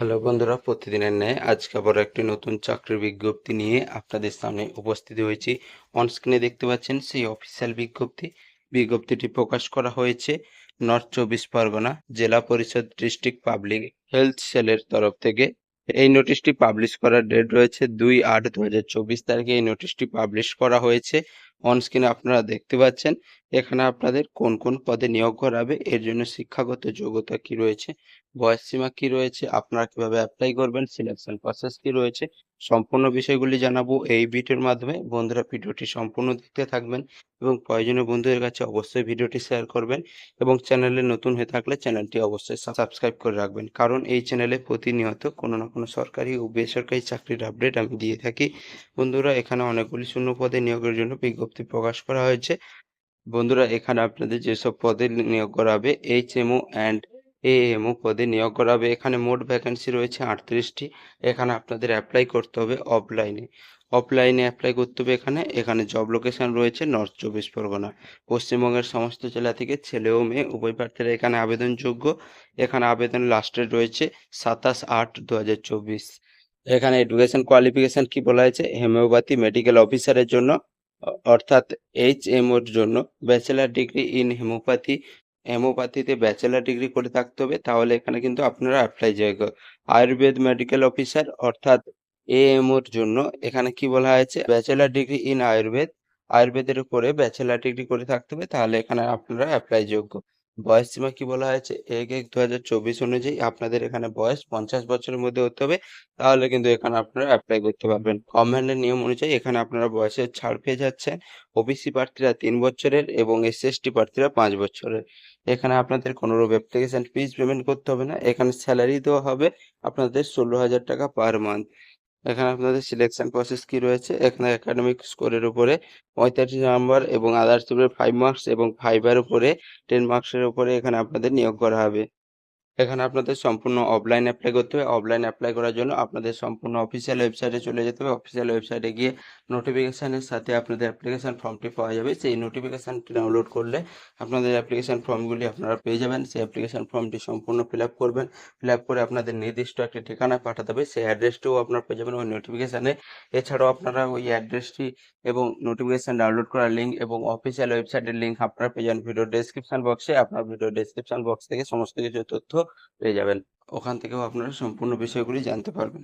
Hello বন্ধুরা, প্রতিদিনের ন্যায় আজকে আবার একটি নতুন চাকরির বিজ্ঞপ্তি নিয়ে আপনাদের সামনে উপস্থিত হয়েছি। অনস্ক্রিনে দেখতে পাচ্ছেন সেই অফিসিয়াল বিজ্ঞপ্তি। বিজ্ঞপ্তিটি প্রকাশ করা হয়েছে নর্থ চব্বিশ পরগনা জেলা পরিষদ ডিস্ট্রিক্ট পাবলিক হেলথ সেলের তরফ থেকে। এই নোটিশটি পাবলিশ করার ডেট রয়েছে দুই আট দু হাজার চব্বিশ তারিখে এই নোটিশটি পাবলিশ করা হয়েছে। অনস্ক্রিনে আপনারা দেখতে পাচ্ছেন, এখানে আপনাদের কোন কোন পদে নিয়োগ করাবে এর জন্য শিক্ষাগত যোগ্যতা কি রয়েছে, বয়স সীমা কি রয়েছে, আপনারা কীভাবে অ্যাপ্লাই করবেন সিলেকশন প্রসেস কি রয়েছে, সম্পূর্ণ বিষয়গুলি জানাব এই ভিডিওর মাধ্যমে। বন্ধুরা, ভিডিওটি সম্পূর্ণ দেখতে থাকবেন এবং প্রয়োজনীয় বন্ধুদের কাছে অবশ্যই ভিডিওটি শেয়ার করবেন এবং চ্যানেলে নতুন হয়ে থাকলে চ্যানেলটি অবশ্যই সাবস্ক্রাইব করে রাখবেন। কারণ এই চ্যানেলে প্রতিনিয়ত কোনো না কোনো সরকারি ও বেসরকারি চাকরির আপডেট আমি দিয়ে থাকি। বন্ধুরা, এখানে অনেকগুলি শূন্য পদে নিয়োগের জন্য বিজ্ঞপ্তি প্রকাশ করা হয়েছে। বন্ধুরা, এখানে আপনাদের যেসব পদে নিয়োগ করা হবে এইচ এমও অ্যান্ড এএমও পদে নিয়োগ করা হবে। এখানে মোট ভ্যাকেন্সি রয়েছে আটত্রিশটি। এখানে আপনাদের অ্যাপ্লাই করতে হবে অফলাইনে অফলাইনে অ্যাপ্লাই করতে হবে এখানে। এখানে জব লোকেশন রয়েছে নর্থ চব্বিশ পরগনা। পশ্চিমবঙ্গের সমস্ত জেলা থেকে ছেলে ও মেয়ে, উভয় প্রার্থীরা এখানে আবেদনযোগ্য। এখানে আবেদন লাস্টে রয়েছে সাতাশ আট দু এখানে এডুকেশন কোয়ালিফিকেশন কি বলা হয়েছে? হেমিওপ্যাথি মেডিকেল অফিসারের জন্য। অর্থাৎ এইচ এমওর জন্য ব্যাচেলার ডিগ্রি ইন হেমোপ্যাথি হেমোপ্যাথিতে ব্যাচেলার ডিগ্রি করে থাকতে হবে। তাহলে এখানে কিন্তু আপনারা অ্যাপ্লাই যোগ্য আয়ুর্বেদ মেডিকেল অফিসার অর্থাৎ এএমওর জন্য এখানে কি বলা হয়েছে? ব্যাচেলার ডিগ্রি ইন আয়ুর্বেদ, আয়ুর্বেদের উপরে ব্যাচেলার ডিগ্রি করে থাকতে হবে। তাহলে এখানে আপনারা অ্যাপ্লাই যোগ্য। বয়স সীমা কি বলা হয়েছে? এক এক দু হাজার চব্বিশ অনুযায়ী আপনাদের এখানে বয়স পঞ্চাশ বছরের মধ্যে হতে হবে। তাহলে কিন্তু এখানে আপনারা অ্যাপ্লাই করতে পারবেন। গভর্নমেন্টের নিয়ম অনুযায়ী এখানে আপনারা বয়সের ছাড় পেয়ে যাচ্ছেন। ওবিসি প্রার্থীরা তিন বছরের এবং এসসি এসটি প্রার্থীরা পাঁচ বছরের। এখানে আপনাদের কোনো রকম অ্যাপ্লিকেশন ফিস পেমেন্ট করতে হবে না। এখানে স্যালারি দেওয়া হবে আপনাদের ষোলো হাজার টাকা পার মান্থ এখানে আপনাদের সিলেকশন প্রসেস কি রয়েছে? এখানে একাডেমিক স্কোরের উপরে পঁয়তাল্লিশ নাম্বার এবং আদার্স ফাইভ মার্কস এবং ফাইভের উপরে টেন মার্কসের উপরে এখানে আপনাদের নিয়োগ করা হবে। এখানে আপনাদের সম্পূর্ণ অফলাইন অ্যাপ্লাই করতে হবে। অফলাইন অ্যাপ্লাই করার জন্য আপনাদের সম্পূর্ণ অফিসিয়াল ওয়েবসাইটে চলে যেতে হবে। অফিসিয়াল ওয়েবসাইটে গিয়ে নোটিফিকেশানের সাথে আপনাদের অ্যাপ্লিকেশান ফর্মটি পাওয়া যাবে। সেই নোটিফিকেশানটি ডাউনলোড করলে আপনাদের অ্যাপ্লিকেশান ফর্মগুলি আপনারা পেয়ে যাবেন। সেই অ্যাপ্লিকেশান ফর্মটি সম্পূর্ণ ফিল আপ করবেন। ফিল আপ করে আপনাদের নির্দিষ্ট একটি ঠিকানায় পাঠাতে হবে। সেই অ্যাড্রেসটিও আপনারা পেয়ে যাবেন। ওই নোটিফিকেশানে এছাড়াও আপনারা ওই অ্যাড্রেসটি এবং নোটিফিকেশান ডাউনলোড করার লিঙ্ক এবং অফিসিয়াল ওয়েবসাইটের লিঙ্ক আপনারা পেয়ে যাবেন। ভিডিও ডেসক্রিপশন বক্সে আপনার ভিডিও ডেসক্রিপশন বক্স থেকে সমস্ত কিছু তথ্য পেয়ে যাবেন। ওখান থেকেও আপনারা সম্পূর্ণ বিষয়গুলি জানতে পারবেন।